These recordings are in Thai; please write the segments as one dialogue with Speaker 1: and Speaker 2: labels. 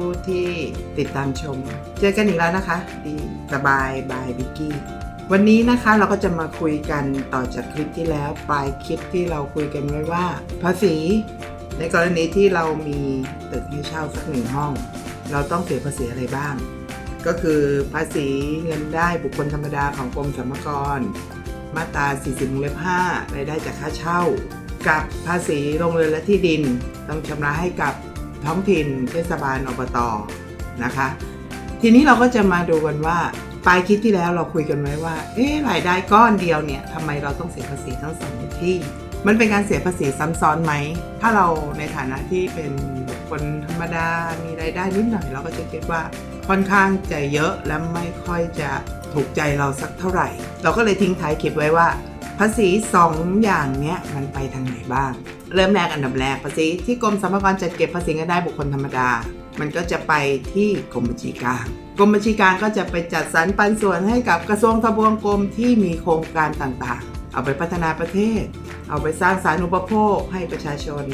Speaker 1: ผู้ที่ติดตามชม เจอกันอีกแล้วนะคะ ดีสบายบายบิกกี้ วันนี้นะคะเราก็จะมาคุยกันต่อจากคลิปที่แล้ว ปลายคลิปที่เราคุยกันไว้ว่า ภาษี ในกรณีที่เรามีตึกให้เช่าสักหนึ่งห้อง เราต้องเสียภาษีอะไรบ้าง ก็คือภาษีเงินได้บุคคลธรรมดาของกรมสรรพากร มาตรา 40วงเล็บ5รายได้จากค่าเช่า กับภาษีโรงเรือนและที่ดิน ต้องชำระให้กับ ท้องถิ่นเทศบาลอบตนะคะ ทีนี้เราก็จะมาดูกันว่าปลายคลิปที่แล้วเราคุยกันไว้ว่า เอ๊ะรายได้ก้อนเดียวเนี่ยทำไมเราต้องเสียภาษีทั้งสองที่ มันเป็นการเสียภาษีซ้ำซ้อนไหม ถ้าเราในฐานะที่เป็นคคลธรรมดา มีรายได้นิดหน่อย เราก็จะคิดว่าค่อนข้างจะเยอะและไม่ค่อยจะถูกใจเราสักเท่าไหร่ เราก็เลยทิ้งท้ายคลิปไว้ว่า ภาษี 2 อย่างเนี้ยมันไปทางไหนบ้าง เริ่มแรกอันดับแรกภาษีที่กรมสรรพากรจัดเก็บภาษีเงินได้บุคคลธรรมดา มันก็จะไปที่กรมบัญชีกลางกรมบัญชีกลางก็จะไปจัดสรรปันส่วนให้กับกระทรวงทบวงกรมที่มีโครงการต่างๆ เอาไปพัฒนาประเทศ เอาไปสร้างสาธารณูปโภคให้ประชาชน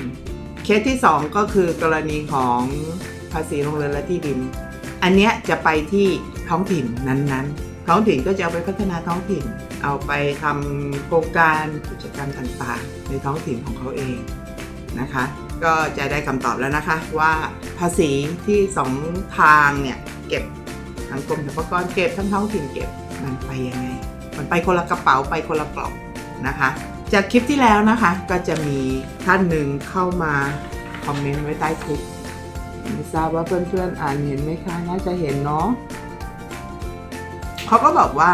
Speaker 1: เคสที่ 2 ก็คือกรณีของภาษีโรงเรือนและที่ดิน อันเนี้ยจะไปที่ท้องถิ่นนั้นๆ ท้องถิ่นก็จะเอาไปพัฒนาท้องถิ่น เอาไปทำโครงการกิจกรรมต่างๆ ในท้องถิ่นของเขาเองนะคะ ก็จะได้คำตอบแล้วนะคะว่าภาษีที่สองทางเนี่ยเก็บทั้งกรมสรรพากรเก็บทั้งท้องถิ่นเก็บมันไปยังไง มันไปคนละกระเป๋าไปคนละกล่องนะคะ จากคลิปที่แล้วนะคะก็จะมีท่านหนึ่งเข้ามาคอมเมนต์ไว้ใต้คลิปไม่ทราบว่าเพื่อนๆอ่านเห็นไหมคะ น่าจะเห็นเนาะ เขาก็บอกว่า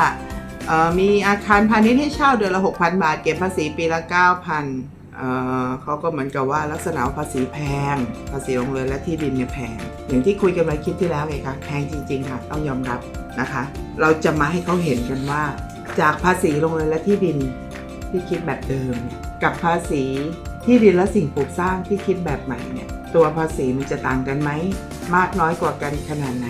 Speaker 1: มีอาคารพาณิชย์ให้เช่าเดือนละ 6,000 บาท เก็บภาษีปีละ 9,000เเขาก็เหมือนกับว่าลักษณะภาษีแพง ภาษีโรงเรือนและที่ดินเนี่ยแพง อย่างที่คุยกันไว้คลิปที่แล้วไงคะแพงจริง ๆ ค่ะ ต้องยอมรับนะคะ เราจะมาให้เขาเห็นกันว่า จากภาษีโรงเรือนและที่ดินที่คิดแบบเดิมเนี่ยกับภาษีที่ดินและสิ่งปลูกสร้างที่คิดแบบใหม่เนี่ยตัวภาษีมันจะต่างกันไหมมากน้อยกว่ากันขนาดไหน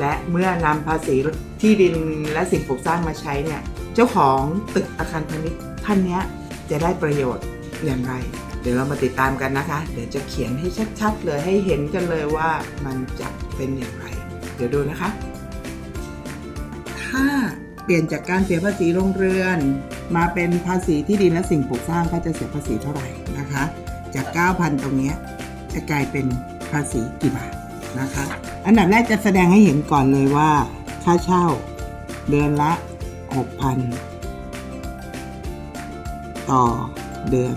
Speaker 1: และเมื่อนำภาษีที่ดินและสิ่งปลูกสร้างมาใช้เนี่ยเจ้าของตึกอาคารพาณิชย์ท่านนี้จะได้ประโยชน์อย่างไร เดี๋ยวเรามาติดตามกันนะคะ เดี๋ยวจะเขียนให้ชัดๆเลยให้เห็นกันเลยว่ามันจะเป็นอย่างไร เดี๋ยวดูนะคะ ถ้าเปลี่ยนจากการเสียภาษีโรงเรือน มาเป็นภาษีที่ดินและสิ่งปลูกสร้างก็จะเสียภาษีเท่าไหร่นะคะ จาก 9,000 ตรงนี้จะกลายเป็นภาษีกี่บาท นะคะ อันดับแรกจะแสดงให้เห็นก่อนเลยว่า ค่าเช่า เดือนละ 6,000 ต่อเดือน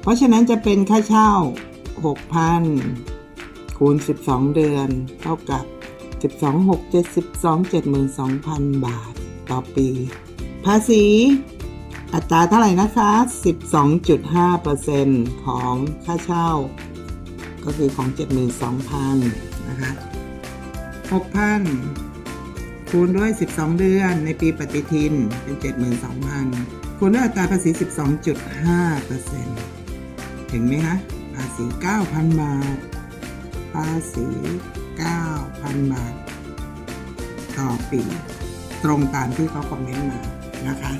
Speaker 1: เพราะฉะนั้นจะเป็นค่าเช่า 6,000 คูณ 12 เดือน เท่ากับ 12 6 72 72,000 บาทต่อปี ภาษีอัตราเท่าไหร่นะคะ 12.5%ของค่าเช่า ก็คือของ 72,000นะคะ6,000 คูณด้วย 12 เดือน ในปีปฏิทินเป็น 72,000 คูณด้วยอัตราภาษี 12.5%เห็นไหมคะภาษี 9,000 บาท ภาษี 9,000 บาท ต่อปี ตรงตามที่เขาคอมเมนต์มานะคะ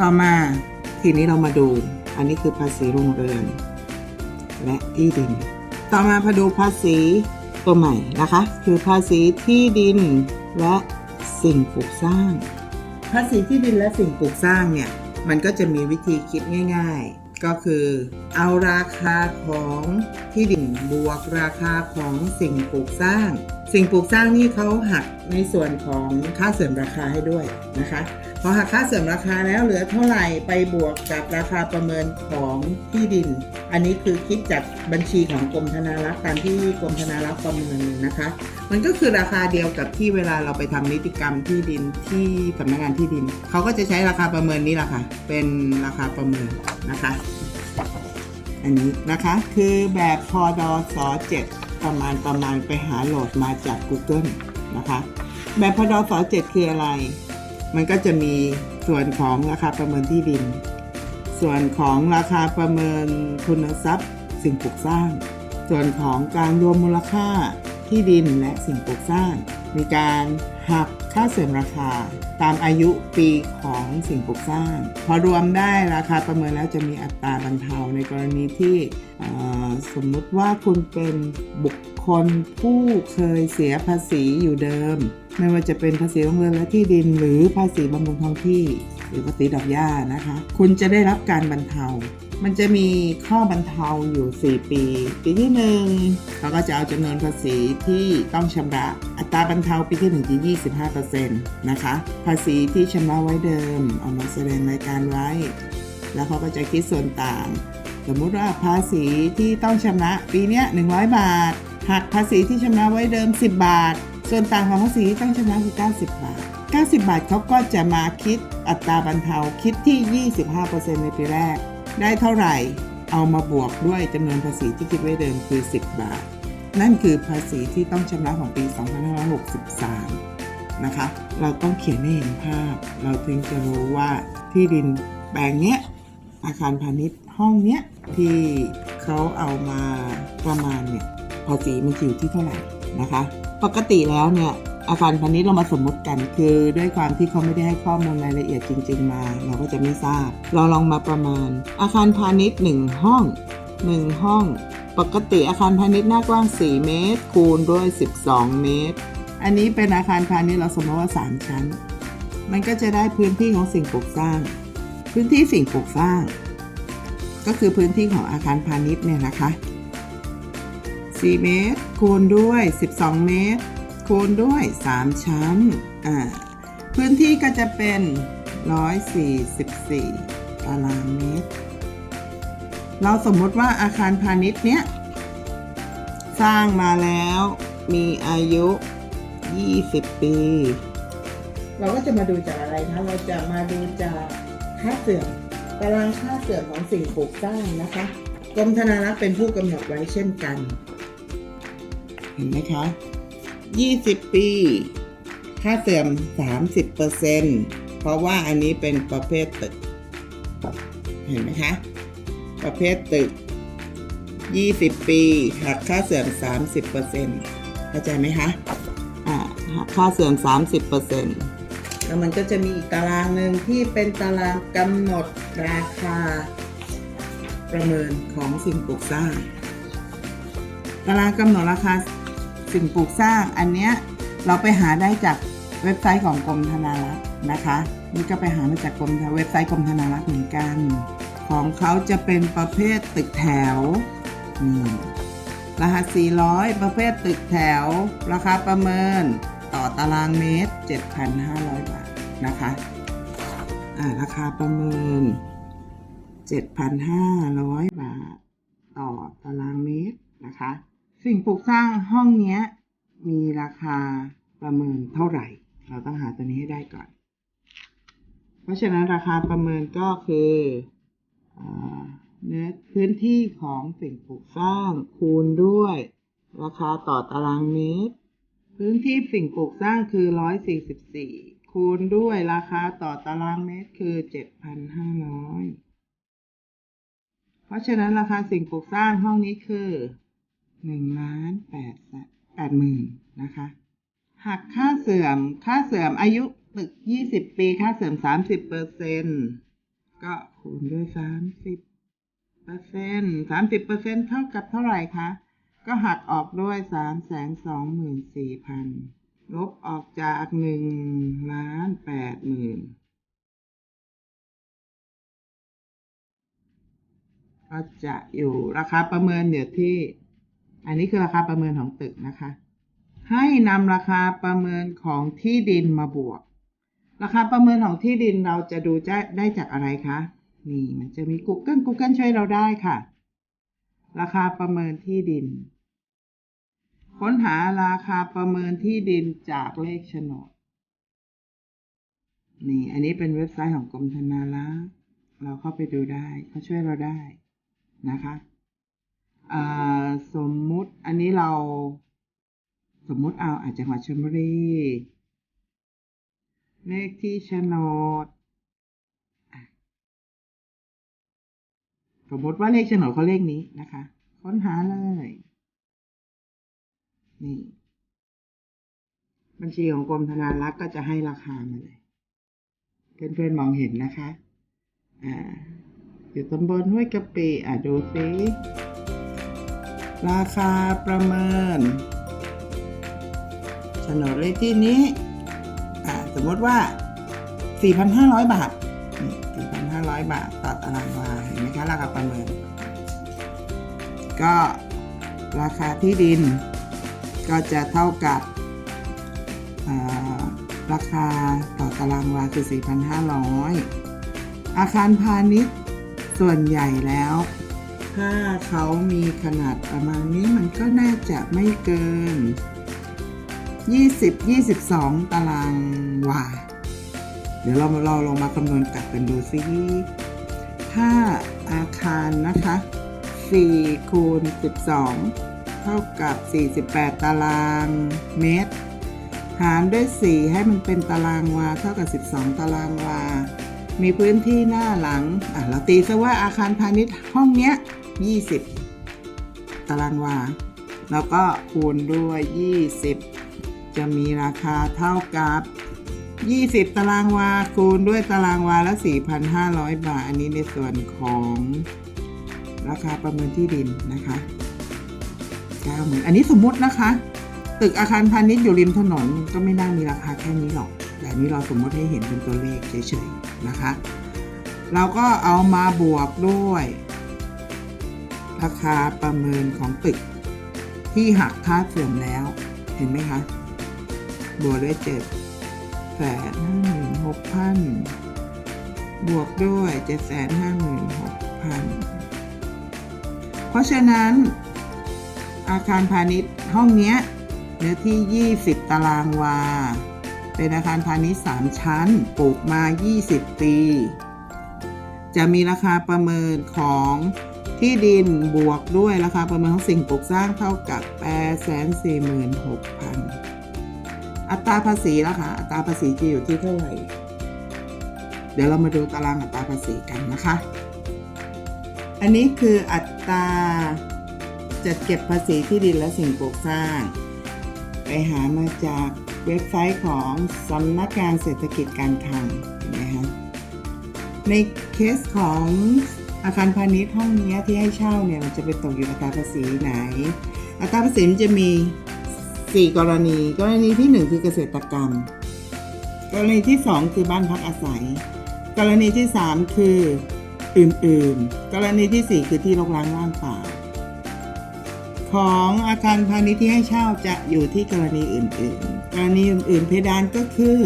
Speaker 1: ต่อมาทีนี้เรามาดู อันนี้คือภาษีโรงเรือน และที่ดิน ต่อมาพาดูภาษีตัวใหม่นะคะ คือภาษีที่ดินและสิ่งปลูกสร้าง ภาษีที่ดินและสิ่งปลูกสร้างเนี่ยมันก็จะมีวิธีคิดง่าย ๆ ก็คือ เอาราคาของที่ดินบวกราคาของสิ่งปลูกสร้าง สิ่งปลูกสร้างนี่เขาหักในส่วนของค่าเสื่อมราคาให้ด้วยนะคะพอหักค่าเสื่อมราคาแล้วเหลือเท่าไหร่ไปบวกกับราคาประเมินของที่ดิน อันนี้คือคิดจากบัญชีของกรมธนารักษ์ตามที่กรมธนารักษ์ประเมินนะคะ มันก็คือราคาเดียวกับที่เวลาเราไปทำนิติกรรมที่ดินที่สำนักงานที่ดินเขาก็จะใช้ราคาประเมินนี้แหละค่ะเป็นราคาประเมินนะคะ อันนี้นะคะคือแบบพอดอส7 ประมาณประมาณไปหาโหลดมาจาก Google นะคะ แบบพอดอส7คืออะไร มันก็จะมีส่วนของราคาประเมินที่ดิน ส่วนของราคาประเมินทุนทรัพย์สิ่งปลูกสร้าง ส่วนของการรวมมูลค่า ที่ดินและสิ่งปลูกสร้าง มีการหักค่าเสื่อมราคา ตามอายุปีของสิ่งปลูกสร้าง พอรวมได้ราคาประเมินแล้วจะมีอัตราบรรเทาในกรณีที่สมมุติว่าคุณเป็นบุคคลผู้เคยเสียภาษีอยู่เดิม ไม่ว่าจะเป็นภาษีโรงเรือนและที่ดินหรือภาษีบำรุงท้องที่ หรือภาษีดอกหญ้านะคะ คุณจะได้รับการบรรเทา มันจะมีข้อบรรเทาอยู่ 4 ปี ปีที่1เขาก็จะเอาจำนวนภาษีที่ต้องชำระ อัตราบรรเทาปีที่1จะ25%นะคะ ภาษีที่ชำระไว้เดิม เอามาแสดงรายการไว้ แล้วเขาก็จะคิดส่วนต่าง สมมุติว่าภาษีที่ต้องชำระปีเนี้ย100 บาทหักภาษีที่ชำระไว้เดิม 10 บาท ส่วนต่างของภาษีที่ต้องชำระคือ90 บาท 90 บาทเขาก็จะมาคิดอัตราบรรเทาคิดที่ 25%ในปีแรก ได้เท่าไหร่เอามาบวกด้วยจำนวนภาษีที่คิดไว้เดิมคือ 10 บาท นั่นคือภาษีที่ต้องชำระของปี 2563 นะคะ เราต้องเขียนให้เห็นภาพ เราถึงจะรู้ว่าที่ดินแปลงเนี้ยอาคารพาณิชย์ห้องเนี้ยที่เขาเอามาประมาณเนี่ยภาษีมันอยู่ที่เท่าไหร่นะคะ ปกติแล้วเนี่ย อาคารพาณิชย์เรามาสมมุติกัน คือด้วยความที่เขาไม่ได้ให้ข้อมูลรายละเอียดจริง ๆ มา เราก็จะไม่ทราบ เราลองมาประมาณ อาคารพาณิชย์ 1 ห้อง 1 ห้อง ปกติอาคารพาณิชย์หน้ากว้าง 4 เมตร คูณด้วย 12 เมตร อันนี้เป็นอาคารพาณิชย์เราสมมติว่า 3 ชั้น มันก็จะได้พื้นที่ของสิ่งปลูกสร้าง พื้นที่สิ่งปลูกสร้าง ก็คือพื้นที่ของอาคารพาณิชย์เนี่ยนะคะ 4 เมตร คูณด้วย 12 เมตร คูณด้วย 3 ชั้น อ่า พื้นที่ก็จะเป็น 144 ตารางเมตร เราสมมติว่าอาคารพาณิชย์เนี้ย สร้างมาแล้วมีอายุ 20 ปี เราก็จะมาดูจากอะไรคะ เราจะมาดูจากค่าเสื่อม ตารางค่าเสื่อมของสิ่งปลูกสร้างนะคะกรมธนารักษ์เป็นผู้กำหนดไว้เช่นกัน เห็นไหมคะ 20 ปี ค่าเสื่อม 30%เพราะว่าอันนี้เป็นประเภทตึก เห็นไหมคะ ประเภทตึก 20 ปีหักค่าเสื่อม 30%เข้าใจไหมคะอ่าหักค่าเสื่อม 30%แล้วมันก็จะมีอีกตารางหนึ่งที่เป็นตารางกำหนดราคาประเมินของสิ่งปลูกสร้าง ตารางกำหนดราคา สิ่งปลูกสร้าง อันเนี้ยเราไปหาได้จากเว็บไซต์ของกรมธนารักษ์นะคะนี่ก็ไปหามาจากกรมเว็บไซต์กรมธนารักษ์เหมือนกัน ของเขาจะเป็นประเภทตึกแถวอืมรหัส 400 ประเภทตึกแถว ราคาประเมินต่อตารางเมตร 7,500 บาทนะคะอ่าราคาประเมิน 7,500 บาท ต่อตารางเมตรนะคะ สิ่งปลูกสร้างห้องนี้มีราคาประเมินเท่าไหร่ เราต้องหาตัวนี้ให้ได้ก่อน เพราะฉะนั้นราคาประเมินก็คือเนื้อพื้นที่ของสิ่งปลูกสร้างคูณด้วย ราคาต่อตารางเมตร พื้นที่สิ่งปลูกสร้างคือ 144 คูณด้วยราคาต่อตารางเมตรคือ 7,500 เพราะฉะนั้นราคาสิ่งปลูกสร้างห้องนี้คือ 1ล้าน8แปดหมื่นนะคะหักค่าเสื่อมค่าเสื่อมอายุตึก20ปีค่าเสื่อม30เปอร์เซ็นก็คูณด้วย30เปอร์เซ็น30เปอร์เซ็นเท่ากับเท่าไหร่คะก็หักออกด้วย3 2 4 0 0 0ลบออกจาก1ล้าน8หมื่นก็จะอยู่ราคาประเมินเดี๋ยที่ อันนี้คือราคาประเมินของตึกนะคะ ให้นำราคาประเมินของที่ดินมาบวก ราคาประเมินของที่ดินเราจะดูจะได้จากอะไรคะนี่มันจะมี Google Google ช่วยเราได้ค่ะ ราคาประเมินที่ดิน ค้นหาราคาประเมินที่ดินจากเลขโฉนดนี่อันนี้เป็นเว็บไซต์ของกรมธนารักษ์เราเข้าไปดูได้เขาช่วยเราได้นะคะ สมมุติอันนี้เรา สมมุติเอาอาจจังหวัดชลบุรีเลขที่โฉนดอะสมมติว่าเลขโฉนดเขาเลขนี้นะคะ ค้นหาเลย นี่ บัญชีของกรมธนารักษ์ก็จะให้ราคามาเลย เพื่อนๆมองเห็นนะคะ อ่า อยู่ตำบลห้วยกะปิอะดูสิ ราคาประเมินโฉนดเลขที่นี้ สมมติว่า 4,500 บาท 4,500 บาทต่อตารางวาเห็นไหมคะราคาประเมิน ก็ราคาที่ดินก็จะเท่ากับราคาต่อตารางวาคือ 4,500 อาคารพาณิชย์ส่วนใหญ่แล้ว ถ้าเขามีขนาดประมาณนี้มันก็น่าจะไม่เกิน 20-22 ตารางวา เดี๋ยวเราเราลองมาคำนวณกลับกันดูซิถ้าอาคารนะคะ4คูณ12 เท่ากับ 48 ตารางเมตร หารด้วย 4 ให้มันเป็นตารางวา เท่ากับ 12 ตารางวา มีพื้นที่หน้าหลัง อะ เราตีซะว่าอาคารพาณิชย์ห้องเนี้ย 20 ตารางวา แล้วก็คูณด้วย 20 จะมีราคาเท่ากับ 20 ตารางวา คูณด้วยตารางวาละ 4,500 บาท อันนี้ในส่วนของราคาประเมินที่ดินนะคะ90,000อันนี้สมมุตินะคะ ตึกอาคารพาณิชย์อยู่ริมถนนก็ไม่น่ามีราคาแค่นี้หรอก แต่นนี้เราสมมติให้เห็นเป็นตัวเลขเฉยๆนะคะ เราก็เอามาบวกด้วย ราคาประเมินของตึก ที่หักค่าเสื่อมแล้ว เห็นไหมคะ บวกด้วยเจ็ดแสนห้าหมื่นหกพันบวกด้วยเจ็ดแสนห้าหมื่นหกพันเพราะฉะนั้น อาคารพาณิชย์ห้องเนี้ยเนื้อที่ 20 ตารางวา เป็นอาคารพาณิชย์ 3 ชั้น ปลูกมา 20 ปี จะมีราคาประเมินของ ที่ดินบวกด้วยราคาประเมินของสิ่งปลูกสร้างเท่ากับ 846,000 อัตราภาษีแล้วค่ะอัตราภาษีจะอยู่ที่เท่าไหร่ เดี๋ยวเรามาดูตารางอัตราภาษีกันนะคะ อันนี้คืออัตราจัดเก็บภาษีที่ดินและสิ่งปลูกสร้าง ไปหามาจากเว็บไซต์ของสำนักงานเศรษฐกิจการคลังเห็นไหมคะในเคสของ อาคารพาณิชย์ห้องนี้ที่ให้เช่าเนี่ยมันจะไปตกอยู่อัตราภาษีไหน อัตราภาษีมันจะมี 4 กรณี กรณีที่ 1 คือเกษตรกรรม กรณีที่ 2 คือบ้านพักอาศัย กรณีที่ 3 คืออื่นๆ กรณีที่ 4 คือที่รกร้างว่างเปล่าของอาคารพาณิชย์ที่ให้เช่าจะอยู่ที่กรณีอื่นๆ กรณีอื่นๆ เพดานก็คือ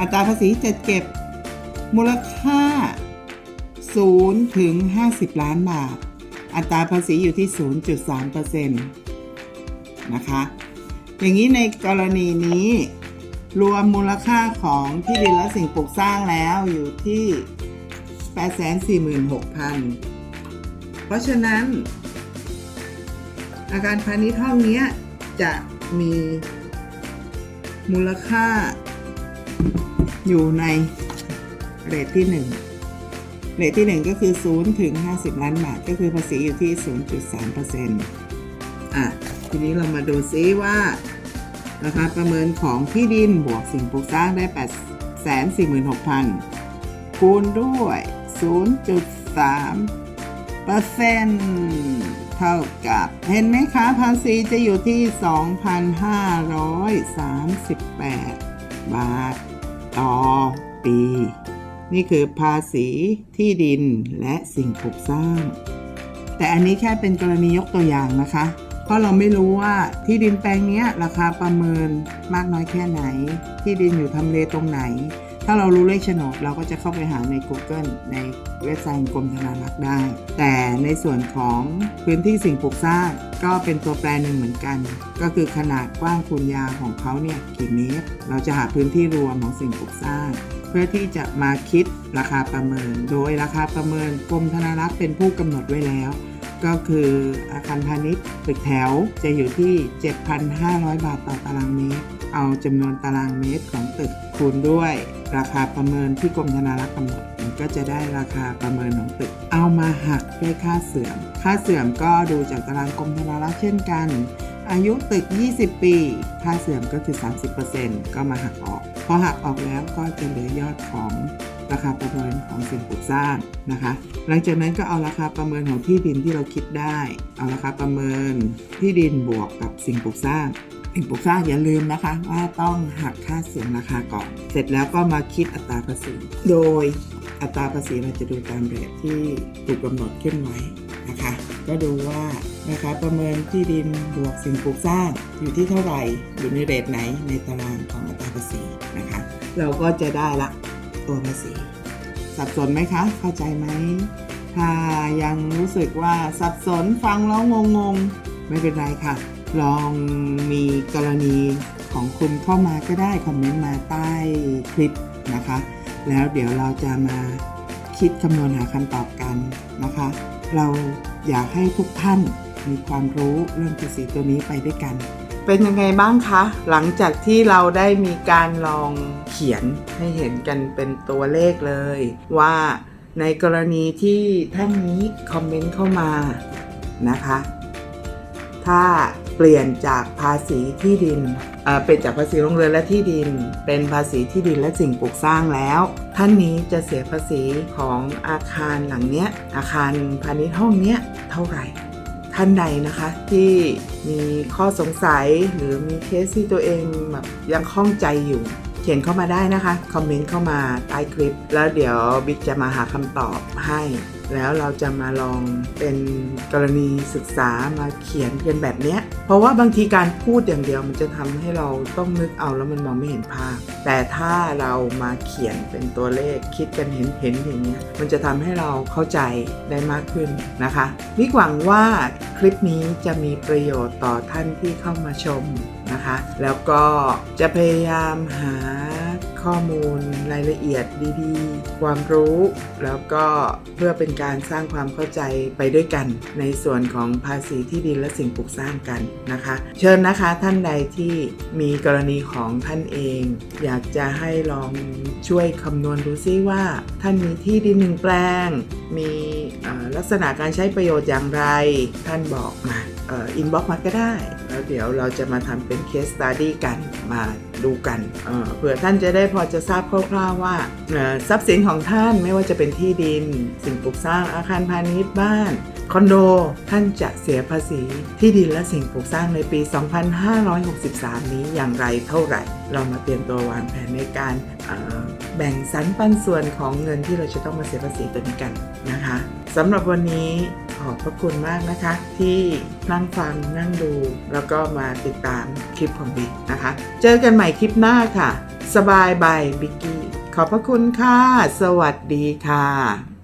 Speaker 1: อัตราภาษีจะเก็บมูลค่า 0ถึง 50 ล้านบาท อัตราภาษีอยู่ที่ 0.3%นะคะ อย่างนี้ในกรณีนี้ รวมมูลค่าของที่ดินและสิ่งปลูกสร้างแล้วอยู่ที่ 846,000 เพราะฉะนั้น อาคารพาณิชย์ห้องนี้จะมีมูลค่าอยู่ในเรทที่ 1 เรทที่ 1 ก็คือ 0 ถึง 50 ล้านบาท ก็คือภาษีอยู่ที่ 0.3%อะ ทีนี้เรามาดูซิว่าราคาประเมินของที่ดินบวกสิ่งปลูกสร้างได้ 846,000 คูณด้วย 0.3เปอร์เซ็นต์เท่ากับเห็นไหมคะ ภาษีจะอยู่ที่ 2,538 บาท ต่อปี นี่คือภาษีที่ดินและสิ่งปลูกสร้าง แต่อันนี้แค่เป็นกรณียกตัวอย่างนะคะ เพราะเราไม่รู้ว่าที่ดินแปลงนี้ราคาประเมินมากน้อยแค่ไหน ที่ดินอยู่ทำเลตรงไหน ถ้าเรารู้เลขโฉนดเราก็จะเข้าไปหาใน Google ในเว็บไซต์กรมธนารักษ์ได้ แต่ในส่วนของพื้นที่สิ่งปลูกสร้างก็เป็นตัวแปรหนึ่งเหมือนกัน ก็คือขนาดกว้างคูณยาวของเขาเนี่ยกี่เมตร เราจะหาพื้นที่รวมของสิ่งปลูกสร้าง เพื่อที่จะมาคิดราคาประเมิน โดยราคาประเมินกรมธนารักษ์เป็นผู้กำหนดไว้แล้ว ก็คืออาคารพาณิชย์ตึกแถวจะอยู่ที่ 7,500 บาทต่อตารางเมตร เอาจำนวนตารางเมตรของตึกคูณด้วย ราคาประเมินที่กรมธนารักษ์กำหนดมันก็จะได้ราคาประเมินของตึก เอามาหักด้วยค่าเสื่อม ค่าเสื่อมก็ดูจากตารางกรมธนารักษ์เช่นกัน อายุตึก 20 ปี ค่าเสื่อมก็คือ 30%ก็มาหักออก พอหักออกแล้วก็จะเหลือยอดของราคาประเมินของสิ่งปลูกสร้างนะคะ หลังจากนั้นก็เอาราคาประเมินของที่ดินที่เราคิดได้ เอาราคาประเมินที่ดินบวกกับสิ่งปลูกสร้าง สิ่งปลูกสร้างอย่าลืมนะคะว่าต้องหักค่าเสื่อมราคาก่อน เสร็จแล้วก็มาคิดอัตราภาษี โดยอัตราภาษีเราจะดูตามเรทที่ถูกกำหนดขึ้นไว้นะคะ ก็ดูว่านะคะประเมินที่ดินบวกสิ่งปลูกสร้างอยู่ที่เท่าไหร่อยู่ในเรทไหนในตารางของอัตราภาษีนะคะ เราก็จะได้ละตัวภาษีสับสนไหมคะ เข้าใจไหมถ้ายังรู้สึกว่าสับสนฟังแล้วงงๆไม่เป็นไรค่ะ ลองมีกรณีของคุณเข้ามาก็ได้ คอมเมนต์มาใต้คลิปนะคะ แล้วเดี๋ยวเราจะมาคิดคำนวณหาคำตอบกันนะคะ เราอยากให้ทุกท่านมีความรู้เรื่องภาษีตัวนี้ไปด้วยกัน เป็นยังไงบ้างคะ หลังจากที่เราได้มีการลองเขียนให้เห็นกันเป็นตัวเลขเลย ว่าในกรณีที่ท่านนี้คอมเมนต์เข้ามานะคะ ถ้า เปลี่ยนจากภาษีที่ดินเป็นจากภาษีโรงเรือนและที่ดิน เป็นภาษีที่ดินและสิ่งปลูกสร้างแล้ว ท่านนี้จะเสียภาษีของอาคารหลังเนี้ยอาคารพาณิชย์ห้องเนี้ยเท่าไหร่ ท่านใดนะคะที่มีข้อสงสัยหรือมีเคสที่ตัวเองแบบยังข้องใจอยู่ ขียนเข้ามาได้นะคะ คอมเมนต์เข้ามาใต้คลิป แล้วเดี๋ยวบิ๊กจะมาหาคำตอบให้ แล้วเราจะมาลองเป็นกรณีศึกษามาเขียนกันแบบเนี้ย เพราะว่าบางทีการพูดอย่างเดียวมันจะทำให้เราต้องนึกเอาแล้วมันมองไม่เห็นภาพ แต่ถ้าเรามาเขียนเป็นตัวเลขคิดกันเห็นเห็นอย่างเงี้ย มันจะทำให้เราเข้าใจได้มากขึ้นนะคะวิกหวังว่าคลิปนี้จะมีประโยชน์ต่อท่านที่เข้ามาชม นะคะ แล้วก็จะพยายามหาข้อมูลรายละเอียดดีๆ ความรู้ แล้วก็เพื่อเป็นการสร้างความเข้าใจไปด้วยกัน ในส่วนของภาษีที่ดินและสิ่งปลูกสร้างกันนะคะ เชิญนะคะท่านใดที่มีกรณีของท่านเอง อยากจะให้ลองช่วยคำนวณดูซิว่า ท่านมีที่ดินหนึ่งแปลง มีลักษณะการใช้ประโยชน์อย่างไร ท่านบอกมา อินบ็อกมาก็ได้ แล้วเดี๋ยวเราจะมาทำเป็นเคส e ตัดดี้กันมาดูกันเเผื่อท่านจะได้พอจะทราบคร่าวๆว่าทรัพย์สินของท่านไม่ว่าจะเป็นที่ดิน สิ่งปลูกสร้างอาคารพาณิชย์บ้าน คอนโด ท่านจะเสียภาษีที่ดินและสิ่งปลูกสร้างในปี 2563 นี้อย่างไรเท่าไหร่ เรามาเตรียมตัววางแผนในการแบ่งสรรปันส่วนของเงินที่เราจะต้องมาเสียภาษีตัวนี้กันนะคะ สำหรับวันนี้ขอบพระคุณมากนะคะ ที่นั่งฟังนั่งดู แล้วก็มาติดตามคลิปของบิ๊กนะคะ เจอกันใหม่คลิปหน้าค่ะ สบายบายบิ๊กกี้ขอบพระคุณค่ะ สวัสดีค่ะ